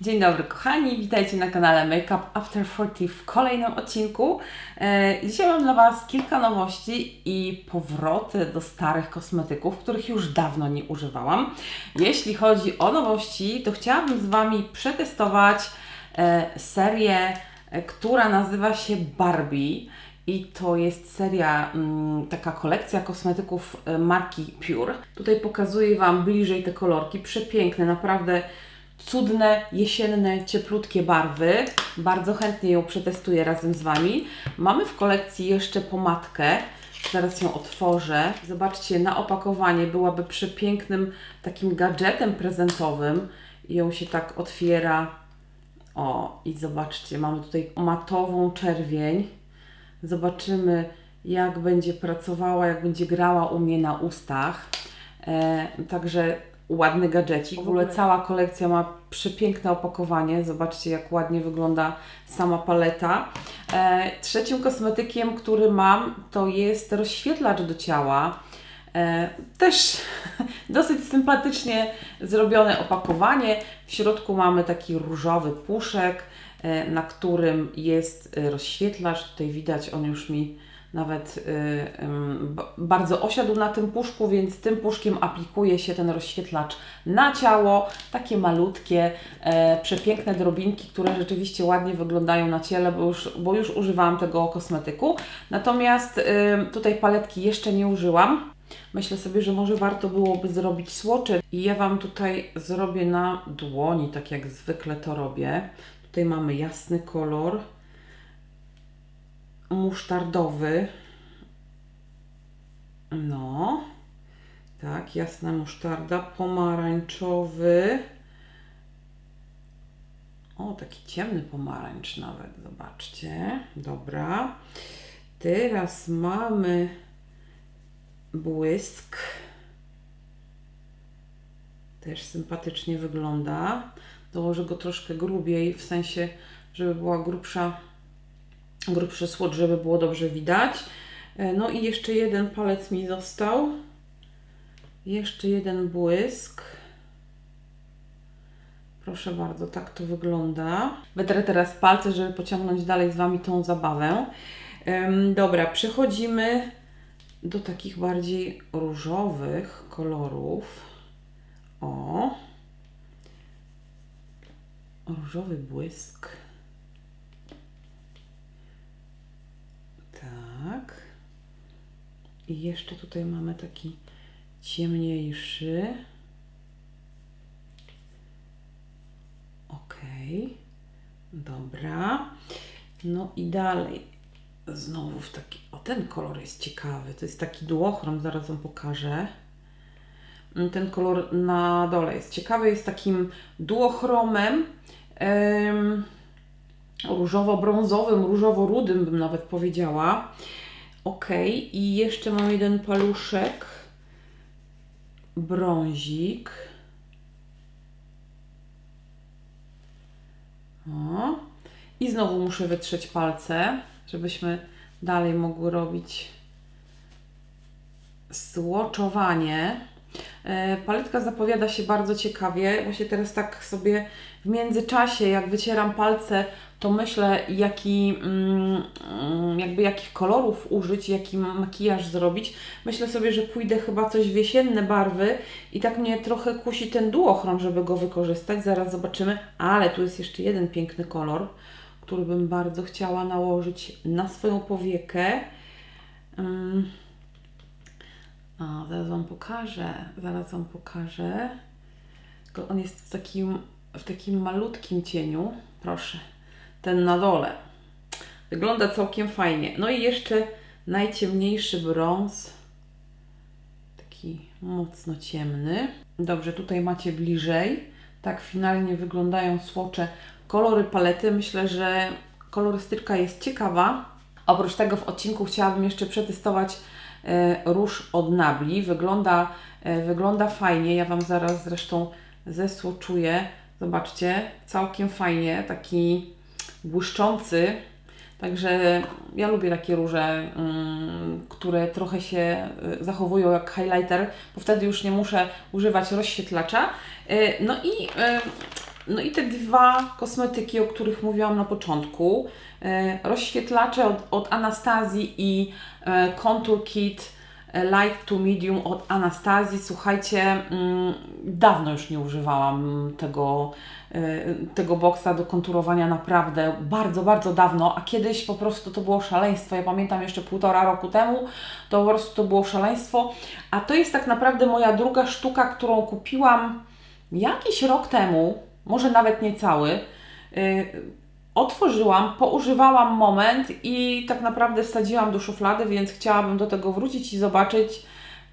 Dzień dobry kochani, witajcie na kanale Makeup After 40 w kolejnym odcinku. E, Dzisiaj mam dla Was kilka nowości i powroty do starych kosmetyków, których już dawno nie używałam. Jeśli chodzi o nowości, to chciałabym z Wami przetestować e, serię, e, która nazywa się Barbie. I to jest seria, mm, taka kolekcja kosmetyków marki Pure. Tutaj pokazuję Wam bliżej te kolorki. Przepiękne, naprawdę cudne, jesienne, cieplutkie barwy. Bardzo chętnie ją przetestuję razem z Wami. Mamy w kolekcji jeszcze pomadkę. Zaraz ją otworzę. Zobaczcie, na opakowanie byłaby przepięknym takim gadżetem prezentowym. I ją się tak otwiera. O, i zobaczcie, mamy tutaj matową czerwień. Zobaczymy, jak będzie pracowała, jak będzie grała u mnie na ustach. E, także ładny gadżecik. W ogóle cała kolekcja ma przepiękne opakowanie. Zobaczcie, jak ładnie wygląda sama paleta. E, trzecim kosmetykiem, który mam, to jest rozświetlacz do ciała. E, też dosyć sympatycznie zrobione opakowanie. W środku mamy taki różowy puszek, e, na którym jest rozświetlacz. Tutaj widać, on już mi nawet y, ba- bardzo osiadł na tym puszku, więc tym puszkiem aplikuje się ten rozświetlacz na ciało. Takie malutkie, e, przepiękne drobinki, które rzeczywiście ładnie wyglądają na ciele, bo już, bo już używałam tego kosmetyku. Natomiast ym, tutaj paletki jeszcze nie użyłam. Myślę sobie, że może warto byłoby zrobić słocze i ja Wam tutaj zrobię na dłoni, tak jak zwykle to robię. Tutaj mamy jasny kolor, musztardowy. No, tak, jasna musztarda, pomarańczowy. O, taki ciemny pomarańcz nawet, zobaczcie. Dobra. Teraz mamy błysk. Też sympatycznie wygląda. Dołożę go troszkę grubiej, w sensie, żeby była grubsza grubszy słód, żeby było dobrze widać. E, No i jeszcze jeden palec mi został. Jeszcze jeden błysk. Proszę bardzo, tak to wygląda. Wytrę teraz palce, żeby pociągnąć dalej z Wami tą zabawę. Dobra, przechodzimy do takich bardziej różowych kolorów. O! Różowy błysk. Tak. I jeszcze tutaj mamy taki ciemniejszy. Ok. Dobra. No i dalej. Znowu w taki. O, ten kolor jest ciekawy. To jest taki duochrom, zaraz Wam pokażę. Ten kolor na dole jest ciekawy, jest takim duochromem. Em, różowo-brązowym, różowo-rudym bym nawet powiedziała. Ok, i jeszcze mam jeden paluszek. Brązik. O. I znowu muszę wytrzeć palce, żebyśmy dalej mogły robić złoczowanie. E, Paletka zapowiada się bardzo ciekawie. Właśnie teraz tak sobie w międzyczasie, jak wycieram palce, to myślę, jaki, mm, mm, jakby jakich kolorów użyć, jaki makijaż zrobić. Myślę sobie, że pójdę chyba coś w jesienne barwy i tak mnie trochę kusi ten duochrom, żeby go wykorzystać. Zaraz zobaczymy. Ale tu jest jeszcze jeden piękny kolor, który bym bardzo chciała nałożyć na swoją powiekę. Mm. A, zaraz Wam pokażę, zaraz Wam pokażę. On jest w takim, w takim malutkim cieniu. Proszę, ten na dole. Wygląda całkiem fajnie. No i jeszcze najciemniejszy brąz. Taki mocno ciemny. Dobrze, tutaj macie bliżej. Tak finalnie wyglądają słocze. Kolory palety. Myślę, że kolorystyczka jest ciekawa. Oprócz tego w odcinku chciałabym jeszcze przetestować e, róż od Nabli. Wygląda, e, wygląda fajnie. Ja Wam zaraz zresztą zesłoczuję. Zobaczcie, całkiem fajnie, taki błyszczący. Także ja lubię takie róże, mm, które trochę się y, zachowują jak highlighter, bo wtedy już nie muszę używać rozświetlacza. Y, No i y, No i te dwa kosmetyki, o których mówiłam na początku. Rozświetlacze od, od Anastazji i Contour Kit Light to Medium od Anastazji. Słuchajcie, mm, dawno już nie używałam tego, tego boksa do konturowania, naprawdę bardzo, bardzo dawno, a kiedyś po prostu to było szaleństwo. Ja pamiętam jeszcze półtora roku temu, to po prostu to było szaleństwo, a to jest tak naprawdę moja druga sztuka, którą kupiłam jakiś rok temu, może nawet niecały otworzyłam, poużywałam moment i tak naprawdę wsadziłam do szuflady, więc chciałabym do tego wrócić i zobaczyć,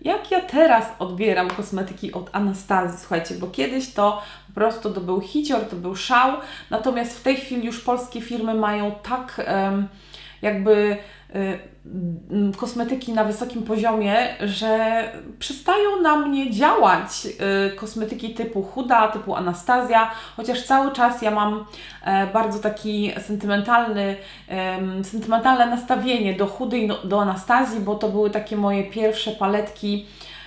jak ja teraz odbieram kosmetyki od Anastazji. Słuchajcie, bo kiedyś to po prostu to był hicior, to był szał, natomiast w tej chwili już polskie firmy mają tak um, jakby Y, kosmetyki na wysokim poziomie, że przestają na mnie działać y, kosmetyki typu Huda, typu Anastazja, chociaż cały czas ja mam e, bardzo taki sentymentalny, sentymentalne nastawienie do Hudy i do Anastazji, bo to były takie moje pierwsze paletki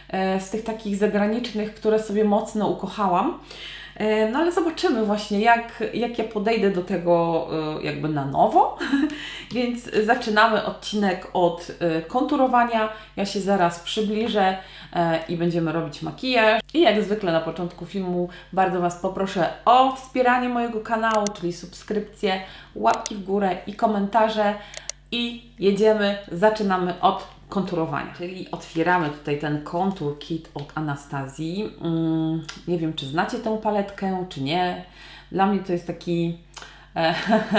e, z tych takich zagranicznych, które sobie mocno ukochałam. E, no ale zobaczymy właśnie, jak, jak ja podejdę do tego e, jakby na nowo. Więc zaczynamy odcinek od e, konturowania. Ja się zaraz przybliżę i będziemy robić makijaż. I jak zwykle na początku filmu bardzo Was poproszę o wspieranie mojego kanału, czyli subskrypcję, łapki w górę i komentarze. I jedziemy, zaczynamy od konturowania. Czyli otwieramy tutaj ten kontur kit od Anastazji. Mm, nie wiem, czy znacie tę paletkę, czy nie. Dla mnie to jest taki e,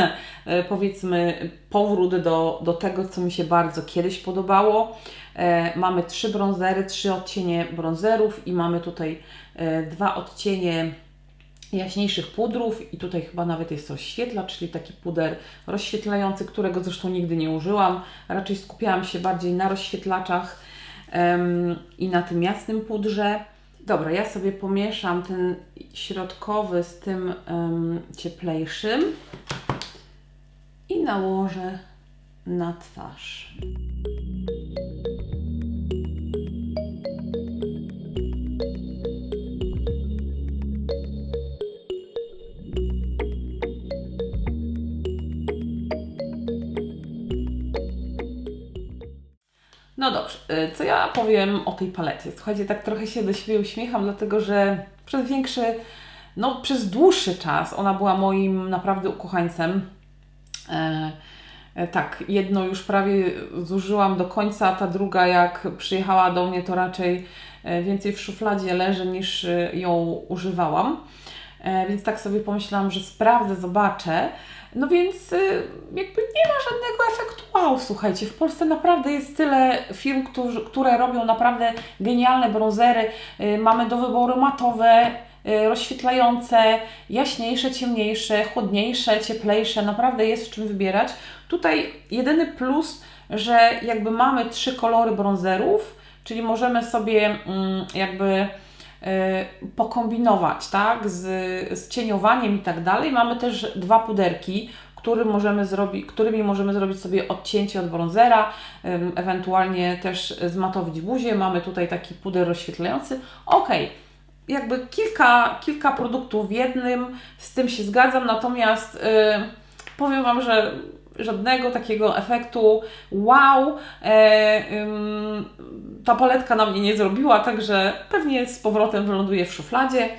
powiedzmy powrót do, do tego, co mi się bardzo kiedyś podobało. E, mamy trzy brązery, trzy odcienie brązerów i mamy tutaj e, dwa odcienie jaśniejszych pudrów i tutaj chyba nawet jest rozświetlacz, czyli taki puder rozświetlający, którego zresztą nigdy nie użyłam. Raczej skupiałam się bardziej na rozświetlaczach um, i na tym jasnym pudrze. Dobra, ja sobie pomieszam ten środkowy z tym um, cieplejszym i nałożę na twarz. No dobrze, y, co ja powiem o tej palecie? Słuchajcie, tak trochę się do siebie uśmiecham, dlatego że przez większy, no przez dłuższy czas ona była moim naprawdę ukochańcem. E, e, tak, jedno już prawie zużyłam do końca, ta druga jak przyjechała do mnie to raczej e, więcej w szufladzie leży niż e, ją używałam. E, więc tak sobie pomyślałam, że sprawdzę, zobaczę. No więc y, jakby nie ma żadnego efektu wow, słuchajcie, w Polsce naprawdę jest tyle firm, którzy, które robią naprawdę genialne bronzery. Y, mamy do wyboru matowe, y, rozświetlające, jaśniejsze, ciemniejsze, chłodniejsze, cieplejsze, naprawdę jest w czym wybierać. Tutaj jedyny plus, że jakby mamy trzy kolory bronzerów, czyli możemy sobie mm, jakby pokombinować, tak, z, z cieniowaniem i tak dalej. Mamy też dwa puderki, który możemy zrobić, którymi możemy zrobić sobie odcięcie od bronzera, ewentualnie też zmatowić buzię. Mamy tutaj taki puder rozświetlający. Ok, jakby kilka, kilka produktów w jednym, z tym się zgadzam, natomiast yy, powiem Wam, że żadnego takiego efektu wow, e, ym, ta paletka na mnie nie zrobiła, także pewnie z powrotem wyląduje w szufladzie.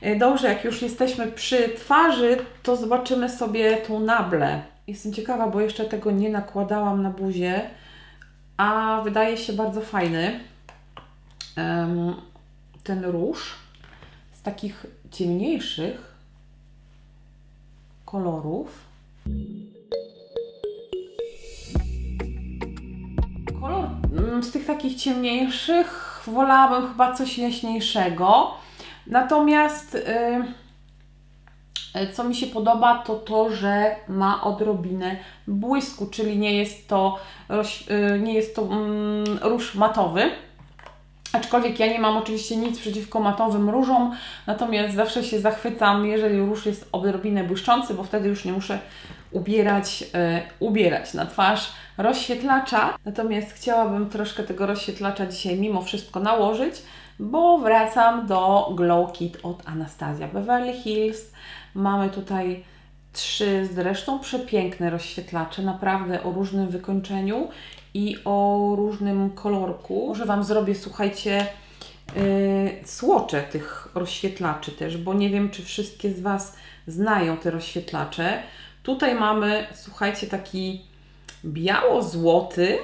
E, dobrze, jak już jesteśmy przy twarzy, to zobaczymy sobie tą nablę. Jestem ciekawa, bo jeszcze tego nie nakładałam na buzię, a wydaje się bardzo fajny. Ten róż z takich ciemniejszych kolorów. Z tych takich ciemniejszych wolałabym chyba coś jaśniejszego. Natomiast yy, co mi się podoba, to to, że ma odrobinę błysku, czyli nie jest to, yy, nie jest to yy, róż matowy. Aczkolwiek ja nie mam oczywiście nic przeciwko matowym różom, natomiast zawsze się zachwycam, jeżeli róż jest odrobinę błyszczący, bo wtedy już nie muszę ubierać, ubierać na twarz rozświetlacza. Natomiast chciałabym troszkę tego rozświetlacza dzisiaj mimo wszystko nałożyć, bo wracam do Glow Kit od Anastazja Beverly Hills. Mamy tutaj trzy zresztą przepiękne rozświetlacze, naprawdę o różnym wykończeniu i o różnym kolorku. Może Wam zrobię, słuchajcie, yy, słocze tych rozświetlaczy też, bo nie wiem, czy wszystkie z Was znają te rozświetlacze. Tutaj mamy, słuchajcie, taki biało-złoty,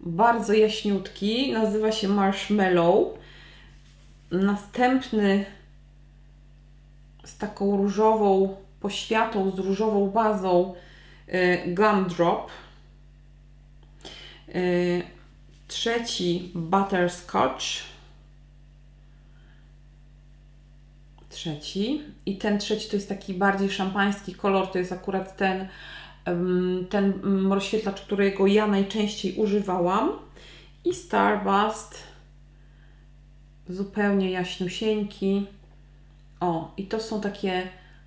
bardzo jaśniutki, nazywa się Marshmallow. Następny z taką różową poświatą, z różową bazą y, Gumdrop. Y, Trzeci Butterscotch. Trzeci. I ten trzeci to jest taki bardziej szampański kolor, to jest akurat ten, ten mm, rozświetlacz, którego ja najczęściej używałam. I Starbust zupełnie jaśniusieńki. O, i to są takie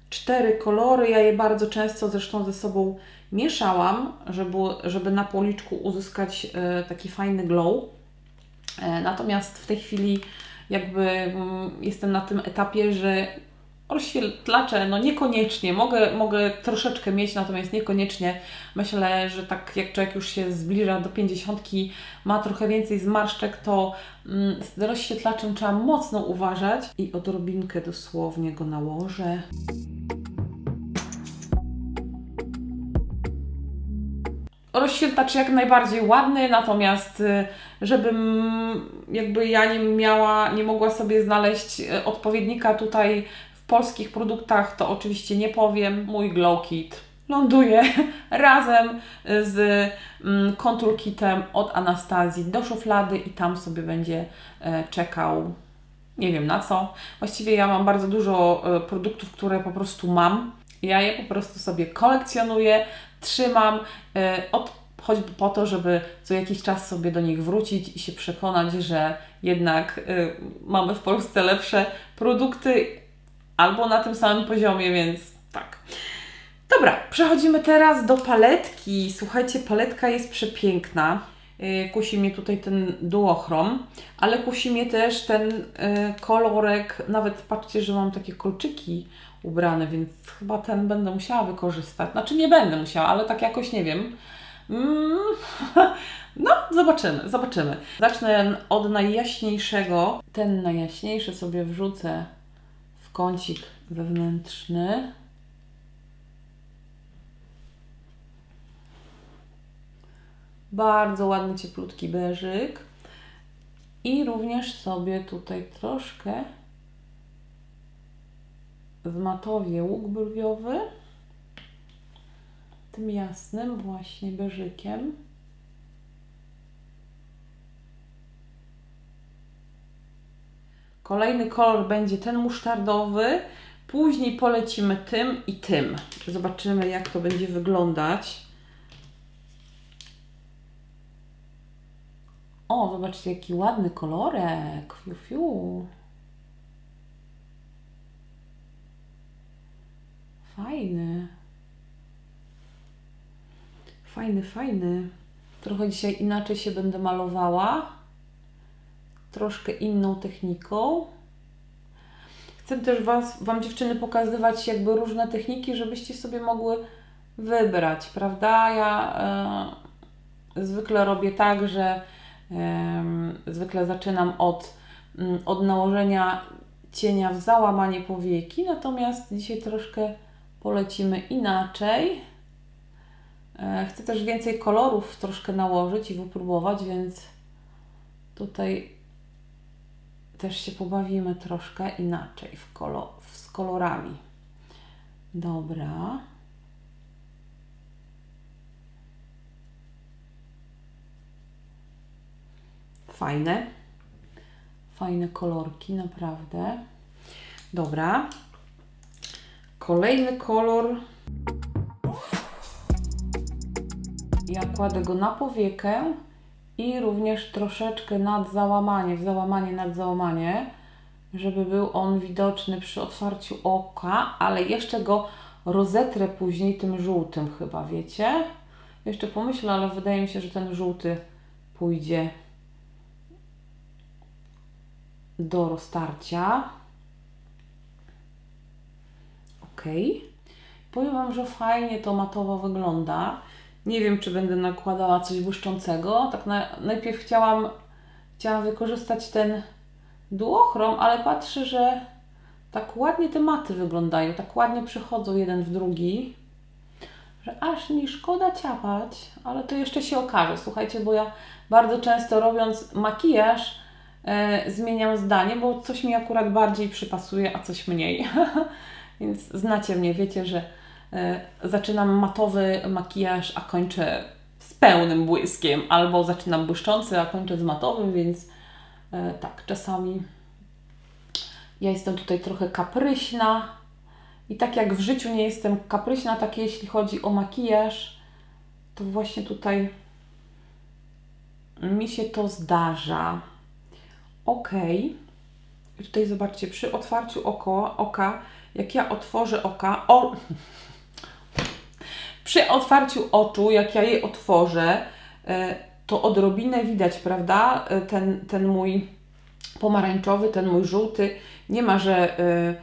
cztery kolory. Ja je bardzo często zresztą ze sobą mieszałam, żeby, żeby na policzku uzyskać e, taki fajny glow. E, natomiast w tej chwili jakby mm, jestem na tym etapie, że rozświetlacze, no niekoniecznie, mogę, mogę troszeczkę mieć, natomiast niekoniecznie. Myślę, że tak jak człowiek już się zbliża do pięćdziesiątki, ma trochę więcej zmarszczek, to mm, z rozświetlaczem trzeba mocno uważać i odrobinkę dosłownie go nałożę. Rozświetlacz jak najbardziej ładny, natomiast y, żebym jakby ja nie miała, nie mogła sobie znaleźć y, odpowiednika tutaj polskich produktach, to oczywiście nie powiem. Mój Glow Kit ląduje razem z mm, Contour Kitem od Anastazji do szuflady i tam sobie będzie e, czekał nie wiem na co. Właściwie ja mam bardzo dużo e, produktów, które po prostu mam. Ja je po prostu sobie kolekcjonuję, trzymam, e, od, choćby po to, żeby co jakiś czas sobie do nich wrócić i się przekonać, że jednak e, mamy w Polsce lepsze produkty albo na tym samym poziomie, więc tak. Dobra, przechodzimy teraz do paletki. Słuchajcie, paletka jest przepiękna. Yy, Kusi mnie tutaj ten duochrom, ale kusi mnie też ten yy, kolorek. Nawet patrzcie, że mam takie kolczyki ubrane, więc chyba ten będę musiała wykorzystać. Znaczy nie będę musiała, ale tak jakoś nie wiem. Mm, no, zobaczymy, zobaczymy. Zacznę od najjaśniejszego. Ten najjaśniejszy sobie wrzucę kącik wewnętrzny. Bardzo ładny, cieplutki beżyk. I również sobie tutaj troszkę zmatowię łuk brwiowy tym jasnym właśnie beżykiem. Kolejny kolor będzie ten musztardowy. Później polecimy tym i tym. Zobaczymy, jak to będzie wyglądać. O, zobaczcie, jaki ładny kolorek. Fiu, fiu. Fajny. Fajny, fajny. Trochę dzisiaj inaczej się będę malowała. Troszkę inną techniką. Chcę też was, Wam dziewczyny pokazywać jakby różne techniki, żebyście sobie mogły wybrać, prawda? Ja e, zwykle robię tak, że zwykle zaczynam od, mm, od nałożenia cienia w załamanie powieki, natomiast dzisiaj troszkę polecimy inaczej. E, chcę też więcej kolorów troszkę nałożyć i wypróbować, więc tutaj też się pobawimy troszkę inaczej w kolor, z kolorami. Dobra. Fajne. Fajne kolorki, naprawdę. Dobra. Kolejny kolor. Ja kładę go na powiekę i również troszeczkę nad załamanie, w załamanie, nad załamanie, żeby był on widoczny przy otwarciu oka, ale jeszcze go rozetrę później tym żółtym chyba, wiecie? Jeszcze pomyślę, ale wydaje mi się, że ten żółty pójdzie do roztarcia. Ok. Powiem Wam, że fajnie to matowo wygląda. Nie wiem, czy będę nakładała coś błyszczącego. Tak na, najpierw chciałam, chciałam wykorzystać ten duochrom, ale patrzę, że tak ładnie te maty wyglądają, tak ładnie przychodzą jeden w drugi, że aż mi szkoda ciapać, ale to jeszcze się okaże. Słuchajcie, bo ja bardzo często robiąc makijaż e, zmieniam zdanie, bo coś mi akurat bardziej przypasuje, a coś mniej. Więc znacie mnie, wiecie, że zaczynam matowy makijaż, a kończę z pełnym błyskiem, albo zaczynam błyszczący, a kończę z matowym, więc e, tak, czasami ja jestem tutaj trochę kapryśna i tak jak w życiu nie jestem kapryśna, tak jeśli chodzi o makijaż, to właśnie tutaj mi się to zdarza. Ok. I tutaj zobaczcie, przy otwarciu oko, oka, jak ja otworzę oka, o, przy otwarciu oczu, jak ja je otworzę, e, to odrobinę widać, prawda? E, Ten, ten mój pomarańczowy, ten mój żółty. Nie ma, że y,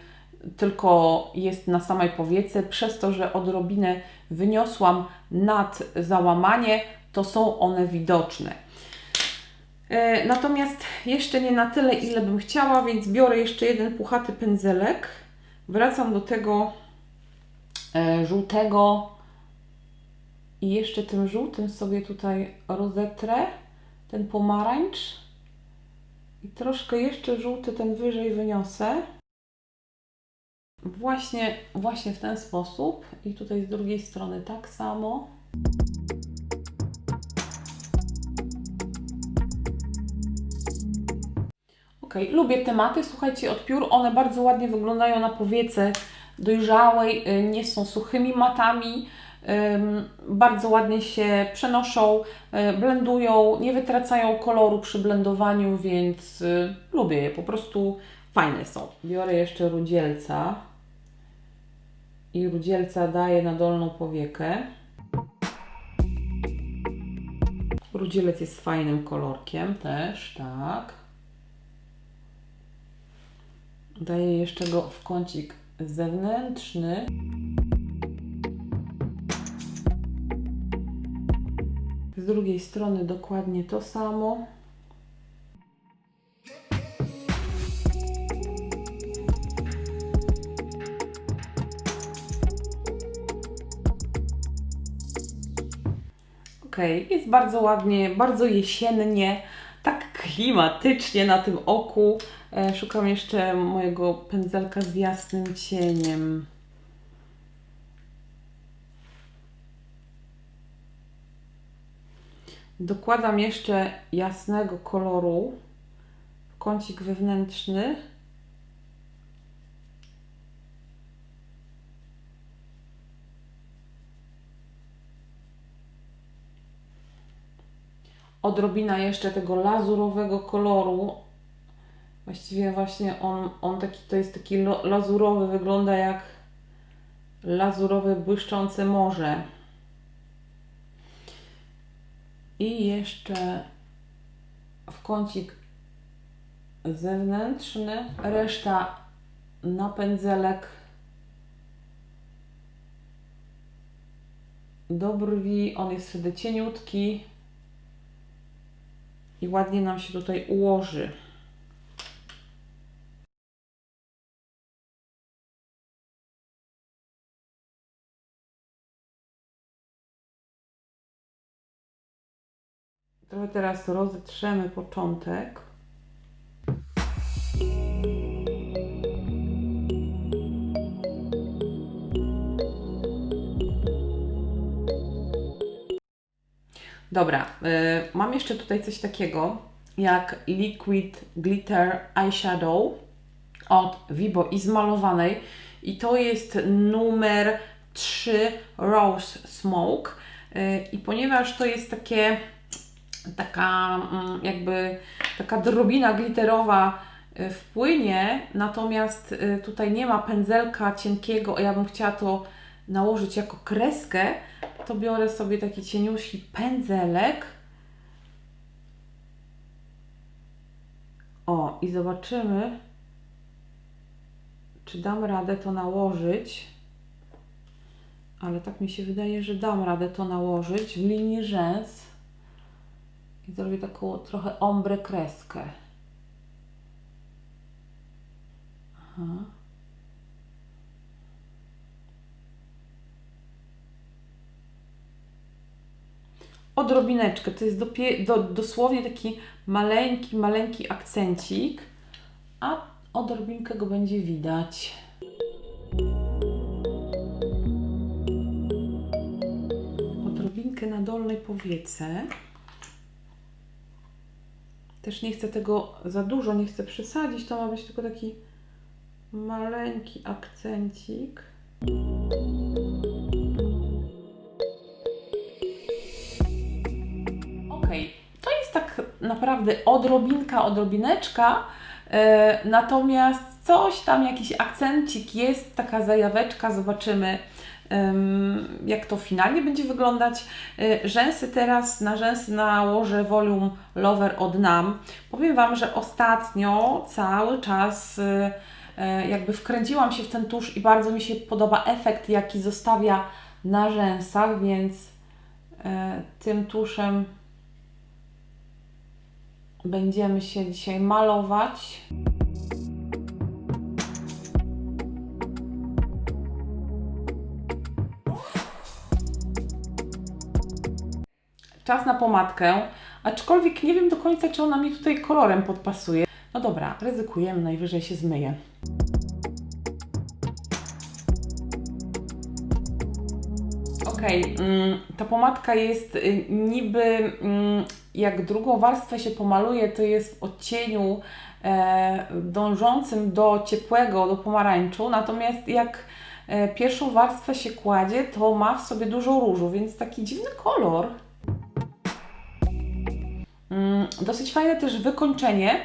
tylko jest na samej powiece. Przez to, że odrobinę wyniosłam nad załamanie, to są one widoczne. Natomiast jeszcze nie na tyle, ile bym chciała, więc biorę jeszcze jeden puchaty pędzelek. Wracam do tego żółtego i jeszcze tym żółtym sobie tutaj rozetrę ten pomarańcz. I troszkę jeszcze żółty ten wyżej wyniosę. Właśnie, właśnie w ten sposób. I tutaj z drugiej strony tak samo. Ok, lubię tematy. Słuchajcie, od piór one bardzo ładnie wyglądają na powiece dojrzałej, y, nie są suchymi matami. Bardzo ładnie się przenoszą, y, blendują, nie wytracają koloru przy blendowaniu, więc y, lubię je, po prostu fajne są. Biorę jeszcze rudzielca i rudzielca daję na dolną powiekę. Rudzielec jest fajnym kolorkiem też, tak. Daję jeszcze go w kącik zewnętrzny. Z drugiej strony dokładnie to samo. Ok, jest bardzo ładnie, bardzo jesiennie, tak klimatycznie na tym oku. E, Szukam jeszcze mojego pędzelka z jasnym cieniem. Dokładam jeszcze jasnego koloru w kącik wewnętrzny. Odrobina jeszcze tego lazurowego koloru. Właściwie właśnie on, on taki, to jest taki lazurowy, wygląda jak lazurowe błyszczące morze. I jeszcze w kącik zewnętrzny, reszta na pędzelek do brwi. On jest wtedy cieniutki i ładnie nam się tutaj ułoży. Trochę teraz rozetrzemy początek. Dobra, y, mam jeszcze tutaj coś takiego jak Liquid Glitter Eyeshadow od Vibo i zmalowanej i to jest numer 3 Rose Smoke Y, i ponieważ to jest takie taka mm, jakby taka drobina glitterowa y, wpłynie, natomiast y, tutaj nie ma pędzelka cienkiego, a ja bym chciała to nałożyć jako kreskę, to biorę sobie taki cieniuśki pędzelek. O, i zobaczymy, czy dam radę to nałożyć. Ale tak mi się wydaje, że dam radę to nałożyć w linii rzęs. I zrobię taką trochę ombre kreskę. Aha. Odrobineczkę, to jest do, dosłownie taki maleńki, maleńki akcencik, a odrobinkę go będzie widać. Odrobinkę na dolnej powiece. Też nie chcę tego za dużo, nie chcę przesadzić, to ma być tylko taki maleńki akcencik. Ok, to jest tak naprawdę odrobinka, odrobineczka, e, natomiast coś tam, jakiś akcencik jest, taka zajaweczka, zobaczymy jak to finalnie będzie wyglądać. E, Rzęsy teraz, na rzęsy nałożę Volume Lover od NAM. Powiem Wam, że ostatnio cały czas e, e, jakby wkręciłam się w ten tusz i bardzo mi się podoba efekt, jaki zostawia na rzęsach, więc tym tuszem będziemy się dzisiaj malować. Czas na pomadkę, aczkolwiek nie wiem do końca, czy ona mi tutaj kolorem podpasuje. No dobra, ryzykujemy, najwyżej się zmyje. Okej, mm, ta pomadka jest y, niby mm, jak drugą warstwę się pomaluje, to jest w odcieniu e, dążącym do ciepłego, do pomarańczu, natomiast jak e, pierwszą warstwę się kładzie, to ma w sobie dużo różu, więc taki dziwny kolor. Mm, dosyć fajne też wykończenie,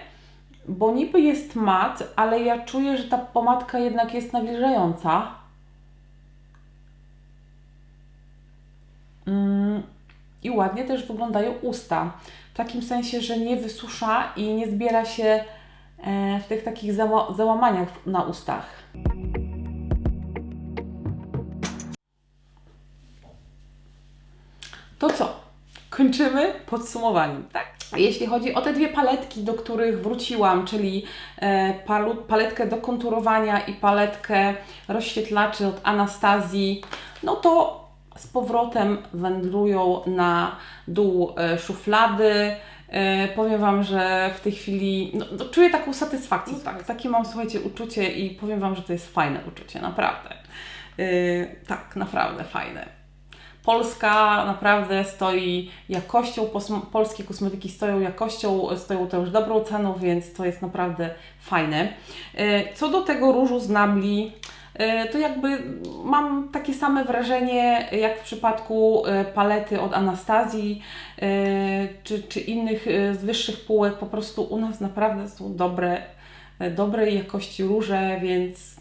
bo niby jest mat, ale ja czuję, że ta pomadka jednak jest nawilżająca. Mm, I ładnie też wyglądają usta. W takim sensie, że nie wysusza i nie zbiera się e, w tych takich zała- załamaniach na ustach. To co? Kończymy podsumowaniem, tak? Jeśli chodzi o te dwie paletki, do których wróciłam, czyli e, paletkę do konturowania i paletkę rozświetlaczy od Anastazji, no to z powrotem wędrują na dół e, szuflady. E, powiem Wam, że w tej chwili no, no, czuję taką satysfakcję. Tak, takie mam, słuchajcie, uczucie i powiem Wam, że to jest fajne uczucie, naprawdę. E, tak, naprawdę fajne. Polska naprawdę stoi jakością, polskie kosmetyki stoją jakością, stoją też dobrą ceną, więc to jest naprawdę fajne. E, Co do tego różu z Nabli, e, to jakby mam takie same wrażenie jak w przypadku e, palety od Anastazji czy, czy innych z wyższych półek. Po prostu u nas naprawdę są dobre, dobrej jakości róże, więc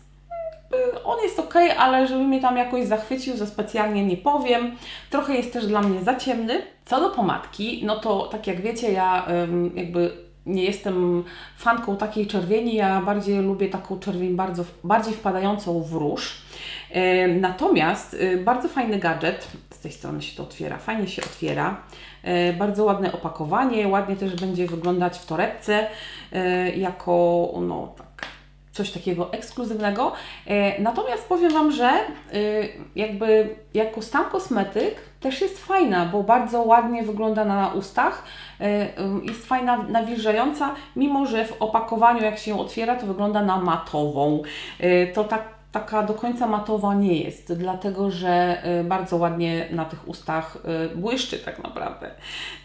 on jest ok, ale żeby mnie tam jakoś zachwycił, za specjalnie nie powiem. Trochę jest też dla mnie za ciemny. Co do pomadki, no to tak jak wiecie, ja jakby nie jestem fanką takiej czerwieni, ja bardziej lubię taką czerwień bardzo, bardziej wpadającą w róż. Ym, Natomiast y, bardzo fajny gadżet, z tej strony się to otwiera, fajnie się otwiera. Y, Bardzo ładne opakowanie, ładnie też będzie wyglądać w torebce y, jako no tak coś takiego ekskluzywnego. E, Natomiast powiem Wam, że y, jakby jako sam kosmetyk też jest fajna, bo bardzo ładnie wygląda na ustach, e, jest fajna, nawilżająca, mimo że w opakowaniu jak się ją otwiera, to wygląda na matową. E, To tak taka do końca matowa nie jest, dlatego że y, bardzo ładnie na tych ustach y, błyszczy tak naprawdę.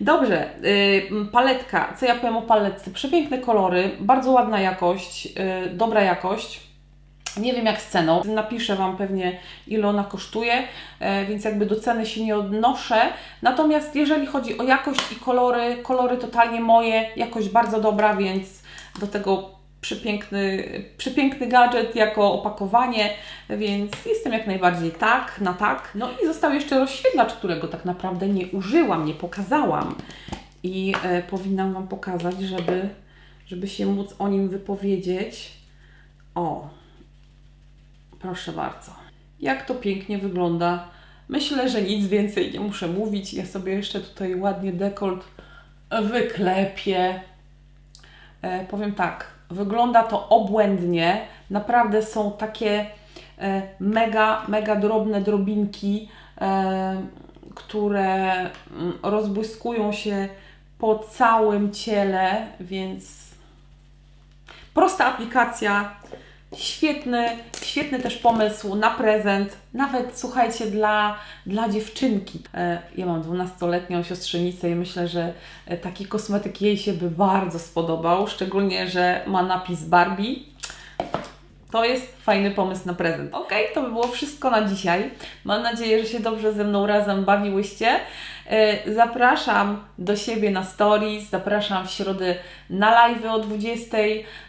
Dobrze, y, paletka. Co ja powiem o paletce? Przepiękne kolory, bardzo ładna jakość, dobra jakość. Nie wiem jak z ceną. Napiszę Wam pewnie ile ona kosztuje, więc jakby do ceny się nie odnoszę. Natomiast jeżeli chodzi o jakość i kolory, kolory totalnie moje, jakość bardzo dobra, więc do tego przepiękny, przepiękny gadżet jako opakowanie, więc jestem jak najbardziej tak, na tak. No i został jeszcze rozświetlacz, którego tak naprawdę nie użyłam, nie pokazałam. I e, powinnam Wam pokazać, żeby, żeby się móc o nim wypowiedzieć. O, proszę bardzo. Jak to pięknie wygląda. Myślę, że nic więcej nie muszę mówić. Ja sobie jeszcze tutaj ładnie dekolt wyklepię. E, powiem tak, wygląda to obłędnie. Naprawdę są takie e, mega, mega drobne drobinki, e, które mm, rozbłyskują się po całym ciele, więc prosta aplikacja, świetny, świetny też pomysł na prezent, nawet słuchajcie, dla, dla dziewczynki. E, Ja mam 12-letnią siostrzenicę i myślę, że e, taki kosmetyk jej się by bardzo spodobał, szczególnie, że ma napis Barbie. To jest fajny pomysł na prezent. Ok, to by było wszystko na dzisiaj. Mam nadzieję, że się dobrze ze mną razem bawiłyście. E, Zapraszam do siebie na stories, zapraszam w środę na live o 20.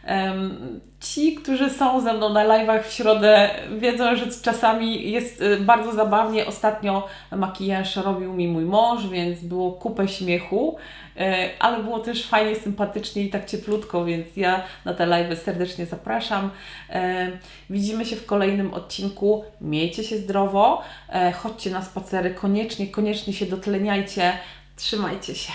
Em, Ci, którzy są ze mną na live'ach w środę, wiedzą, że czasami jest e, bardzo zabawnie. Ostatnio makijaż robił mi mój mąż, więc było kupę śmiechu, e, ale było też fajnie, sympatycznie i tak cieplutko, więc ja na te live'y serdecznie zapraszam. Widzimy się w kolejnym odcinku. Miejcie się zdrowo, chodźcie na spacery, koniecznie, koniecznie się Trzymajcie się.